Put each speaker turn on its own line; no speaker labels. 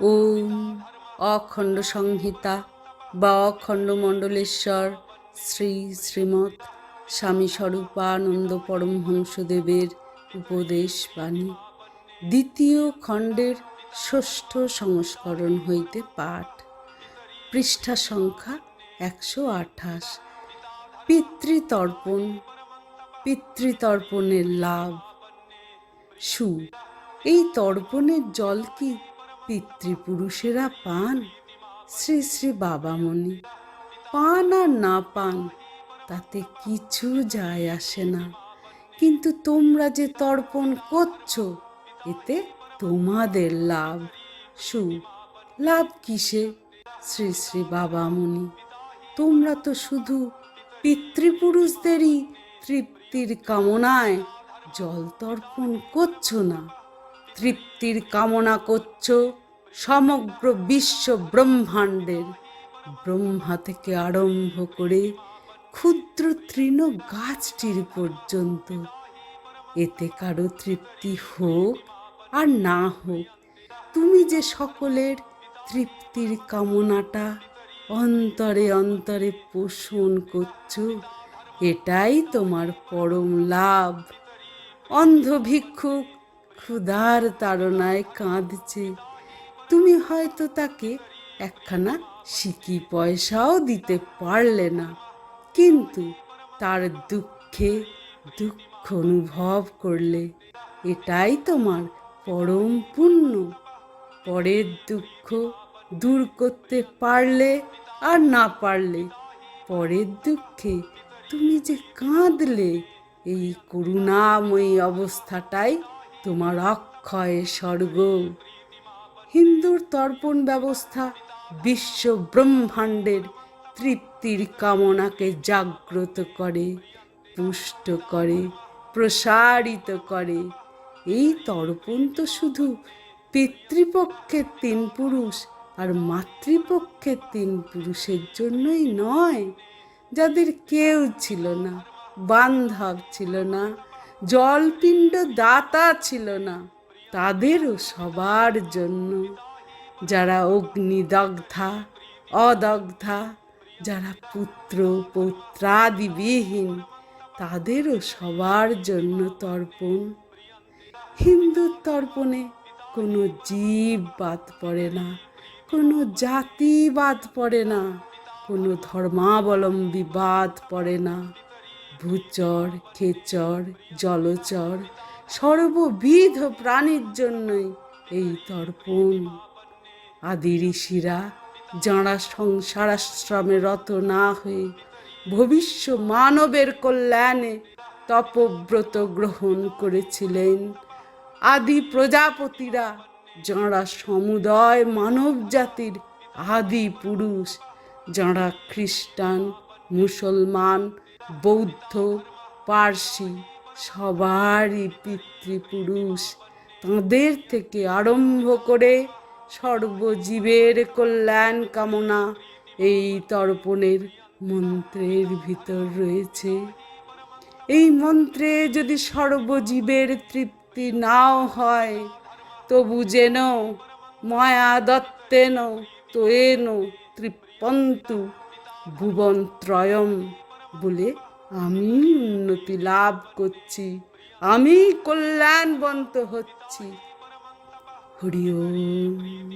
ওম অখণ্ড সংহিতা বা অখণ্ড মণ্ডলেশ্বর শ্রী শ্রীমৎ স্বামী স্বরূপানন্দ পরমহংসদেবের উপদেশ বাণী দ্বিতীয় খণ্ডের ষষ্ঠ সংস্করণ হইতে পাঠ। পৃষ্ঠা সংখ্যা একশো আঠাশ। পিতৃতর্পণ, পিতৃতর্পণের লাভ। সু, এই তর্পণের জল কি পিতৃপুরুষেরা পান। শ্রী শ্রী বাবামণি, পান আর না পান, তাতে কিছু যায় আসে না। কিন্তু তোমরা যে তর্পণ করছ, এতে তোমাদের লাভ। সু, লাভ কিসে? শ্রী শ্রী বাবামণি, তোমরা তো শুধু পিতৃপুরুষদেরই তৃপ্তির কামনায় জল তর্পণ করছ না। তৃপ্তির কামনা করছ সমগ্র বিশ্ব ব্রহ্মাণ্ডের। ব্রহ্মা থেকে আরম্ভ করে ক্ষুদ্র তৃণ গাছটির পর্যন্ত। এতে কারও তৃপ্তি হোক আর না হোক, তুমি যে সকলের তৃপ্তির কামনাটা অন্তরে অন্তরে পোষণ করছ, এটাই তোমার পরম লাভ। অন্ধ ভিক্ষুক ক্ষুধার তাড়নায় কাঁদছে। তুমি হয়তো তাকে একখানা সিকি পয়সাও দিতে পারলে না, কিন্তু তার দুঃখে দুঃখ অনুভব করলে। এটাই তোমার পরম পুণ্য। পরের দুঃখ দূর করতে পারলে আর না পারলে, পরের দুঃখে তুমি যে কাঁদলে, এই করুণাময়ী অবস্থাটাই তোমার অক্ষয় স্বর্গ। হিন্দুর তর্পণ ব্যবস্থা বিশ্ব ব্রহ্মাণ্ডের তৃপ্তির কামনাকে জাগ্রত করে পুষ্ট করে, প্রসারিত করে। এই তর্পণ তো শুধু পিতৃপক্ষের তিন পুরুষ আর মাতৃপক্ষের তিন পুরুষের জন্যই নয়, যাদের কেউ ছিল না, বান্ধব ছিল না জলপিণ্ড দাতা ছিল না, তাদেরও সবার জন্য। যারা অগ্নিদগ্ধা, অদগ্ধা, যারা পুত্র পৌত্রাদিবিহীন, তাদেরও সবার জন্য তর্পণ। হিন্দু তর্পণে কোনো জীব বাদ পড়ে না, কোনো জাতি বাদ পড়ে না, কোনো ধর্মাবলম্বী বাদ পড়ে না। ভূচর, খেচর, জলচর, সর্ববিধ প্রাণীর জন্যই এই তর্পণ। আদি ঋষিরা যাঁরা সংসারাশ্রমে রত না হয়ে ভবিষ্য মানবের কল্যাণে তপব্রত গ্রহণ করেছিলেন, আদি প্রজাপতিরা যাঁরা সমুদয় মানব জাতির আদি পুরুষ, যাঁরা খ্রিস্টান, মুসলমান বৌদ্ধ, পার্সি, সবারই পিতৃপুরুষ। তাঁদের থেকে আরম্ভ করে সর্বজীবের কল্যাণ কামনা এই তর্পণের মন্ত্রের ভিতর রয়েছে। এই মন্ত্রে যদি সর্বজীবের তৃপ্তি নাও হয়, তবু যেন মায়া দত্তেন তোয়েন তৃপন্তু ভুবন ত্রয়ম বলে আমি উন্নতি লাভ করছি। আমি কল্যাণবন্ত হচ্ছি। হরি ওম।